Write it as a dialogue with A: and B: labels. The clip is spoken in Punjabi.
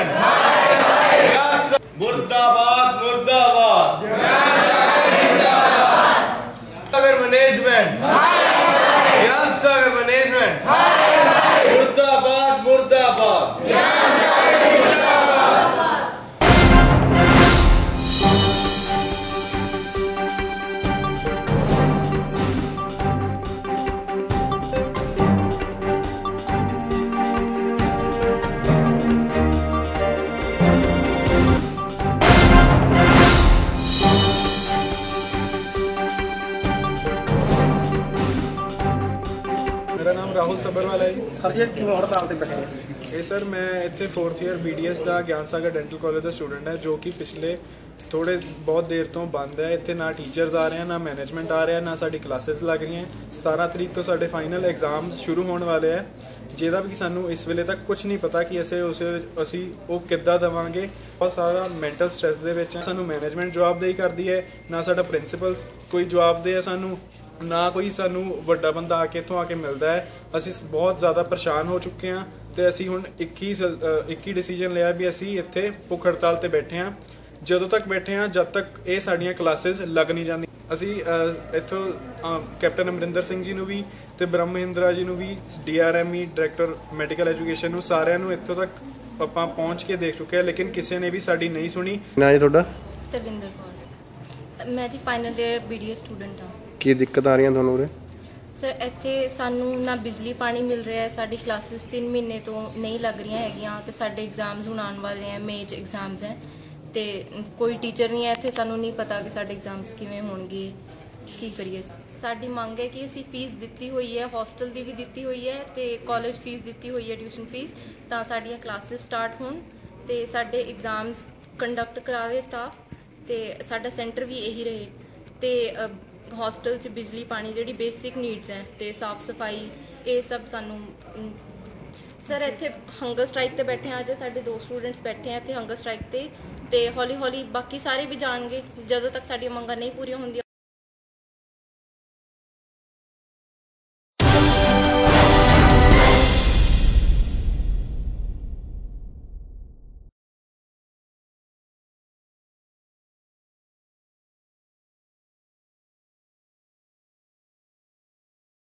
A: हुसैन मुर्दाबाद मुर्दाबाद
B: मैनेजमेंट मैनेजमेंट ਰਾਹੁਲ ਸਬਰਵਾਲ ਹੈ ਜੀ।
C: ਸਰ ਜੀ ਕਿਉਂ ਹੜਤਾਲ ਤੇ ਬੈਠੇ ਹੋ?
B: ਇਹ ਸਰ ਮੈਂ ਇੱਥੇ 4th ਇਅਰ BDS ਦਾ ਗਿਆਨ ਸਾਗਰ ਡੈਂਟਲ ਕਾਲਜ ਦਾ ਸਟੂਡੈਂਟ ਹੈ ਜੋ ਕਿ ਪਿਛਲੇ ਥੋੜੇ ਬਹੁਤ ਦੇਰ ਤੋਂ ਬੰਦ ਹੈ। ਇੱਥੇ ਨਾ ਟੀਚਰਸ ਆ ਰਹੇ ਹਨ ਨਾ ਮੈਨੇਜਮੈਂਟ ਆ ਰਿਹਾ ਨਾ ਸਾਡੀ ਕਲਾਸਿਸ ਲੱਗ ਰਹੀਆਂ 17 ਤਰੀਕ ਤੋਂ ਸਾਡੇ ਫਾਈਨਲ ਐਗਜ਼ਾਮਸ ਸ਼ੁਰੂ ਹੋਣ ਵਾਲੇ ਹੈ। ਜਿਹਦਾ ਵੀ ਸਾਨੂੰ ਇਸ ਵੇਲੇ ਤੱਕ ਕੁਝ ਨਹੀਂ ਪਤਾ ਕਿ ਅਸੀਂ ਉਸੇ ਅਸੀਂ ਉਹ ਕਿੱਦਾਂ ਦੇਵਾਂਗੇ। ਬਹੁਤ ਸਾਰਾ ਮੈਂਟਲ ਸਟ੍ਰੈਸ ਦੇ ਵਿੱਚ ਹੈ। ਸਾਨੂੰ ਮੈਨੇਜਮੈਂਟ ਜਵਾਬਦੇਹੀ ਕਰਦੀ ਹੈ। ਨਾ ਸਾਡਾ ਪ੍ਰਿੰਸੀਪਲ ਕੋਈ ਜਵਾਬਦੇਹ ਹੈ ਸਾਨੂੰ। ਨਾ ਕੋਈ ਸਾਨੂੰ ਵੱਡਾ ਬੰਦਾ ਆ ਕੇ ਇੱਥੋਂ ਆ ਕੇ ਮਿਲਦਾ ਹੈ। ਅਸੀਂ ਬਹੁਤ ਜ਼ਿਆਦਾ ਪਰੇਸ਼ਾਨ ਹੋ ਚੁੱਕੇ ਹਾਂ ਤੇ ਅਸੀਂ ਹੁਣ ਇੱਕ ਹੀ ਸ- ਅ, ਇੱਕ ਹੀ ਡਿਸੀਜਨ ਲਿਆ ਵੀ ਅਸੀਂ ਇੱਥੇ ਭੁੱਖ ਹੜਤਾਲ ਤੇ ਬੈਠੇ ਹਾਂ। ਜਦੋਂ ਤੱਕ ਬੈਠੇ ਹਾਂ ਜਦ ਤੱਕ ਇਹ ਸਾਡੀਆਂ ਕਲਾਸਿਸ ਲੱਗ ਨਹੀਂ ਜਾਂਦੀਆਂ। ਅਸੀਂ ਅ, ਇੱਥੋਂ ਅ, ਕੈਪਟਨ ਅਮਰਿੰਦਰ ਸਿੰਘ ਜੀ ਨੂੰ ਵੀ ਤੇ ਬ੍ਰਹਮ ਮਹਿੰਦਰਾ ਜੀ ਨੂੰ ਵੀ ਡੀਆਰਐਮਈ ਡਾਇਰੈਕਟਰ ਮੈਡੀਕਲ ਐਜੂਕੇਸ਼ਨ ਨੂੰ ਸਾਰਿਆਂ ਨੂੰ ਇੱਥੋਂ ਤੱਕ ਆਪਾਂ ਪਹੁੰਚ ਕੇ ਦੇਖ ਚੁੱਕੇ ਹਾਂ ਲੇਕਿਨ ਕਿਸੇ ਨੇ ਵੀ ਸਾਡੀ ਨਹੀਂ ਸੁਣੀ।
D: ਨਾ ਜੀ ਤੁਹਾਡਾ?
E: ਤਰਵਿੰਦਰ ਕੌਰ। ਮੈਂ ਜੀ ਫਾਈਨਲ ਇਅਰ ਬੀਡੀਏ ਸਟੂਡੈਂਟ ਹਾਂ।
D: ਕੀ ਦਿੱਕਤ ਆ ਰਹੀਆਂ ਤੁਹਾਨੂੰ ਉਰੇ?
E: ਸਰ ਇੱਥੇ ਸਾਨੂੰ ਨਾ ਬਿਜਲੀ ਪਾਣੀ ਮਿਲ ਰਿਹਾ ਹੈ, ਸਾਡੀ ਕਲਾਸਿਸ 3 ਮਹੀਨੇ ਤੋਂ ਨਹੀਂ ਲੱਗ ਰਹੀਆਂ ਹੈਗੀਆਂ ਤੇ ਸਾਡੇ ਐਗਜ਼ਾਮਸ ਹੁਣ ਆਉਣ ਵਾਲੇ ਹੈ ਮੇਜ ਐਗਜ਼ਾਮਸ ਹੈ ਤੇ ਕੋਈ ਟੀਚਰ ਨਹੀਂ ਹੈ, ਇੱਥੇ ਸਾਨੂੰ ਨਹੀਂ ਪਤਾ ਕਿ ਸਾਡੇ ਐਗਜ਼ਾਮਸ ਕਿਵੇਂ ਹੋਣਗੇ, ਕੀ ਕਰੀਏ। ਸਾਡੀ ਮੰਗ ਹੈ ਕਿ ਅਸੀਂ ਫੀਸ ਦਿੱਤੀ ਹੋਈ ਹੈ ਹੋਸਟਲ ਦੀ ਵੀ ਦਿੱਤੀ ਹੋਈ ਹੈ ਤੇ ਕਾਲਜ ਫੀਸ ਦਿੱਤੀ ਹੋਈ ਹੈ ਟਿਊਸ਼ਨ ਫੀਸ ਤਾਂ ਸਾਡੀਆਂ ਕਲਾਸਿਸ ਸਟਾਰਟ ਹੋਣ ਤੇ ਸਾਡੇ ਐਗਜ਼ਾਮਸ ਕੰਡਕਟ ਕਰਾਵੇ ਸਟਾਫ ਤੇ ਸਾਡਾ ਸੈਂਟਰ ਵੀ ਇਹੀ ਰਹੇ ਤੇ ਹੌਸਟਲ 'ਚ ਬਿਜਲੀ, ਪਾਣੀ ਜਿਹੜੀ ਬੇਸਿਕ ਨੀਡਸ ਹੈ ਤੇ ਸਾਫ਼ ਸਫ਼ਾਈ, ਇਹ ਸਭ ਸਾਨੂੰ ਸਰ ਇੱਥੇ ਹੰਗਰ ਸਟ੍ਰਾਈਕ ਤੇ ਬੈਠੇ ਆ ਜੇ ਸਾਡੇ ਦੋ ਸਟੂਡੈਂਟਸ ਬੈਠੇ ਆ ਇੱਥੇ ਹੰਗਰ ਸਟ੍ਰਾਈਕ ਤੇ ਤੇ ਹੌਲੀ ਹੌਲੀ ਬਾਕੀ ਸਾਰੇ ਵੀ ਜਾਣਗੇ, ਜਦੋਂ ਤੱਕ ਸਾਡੀਆਂ ਮੰਗਾਂ ਨਹੀਂ ਪੂਰੀਆਂ ਹੁੰਦੀਆਂ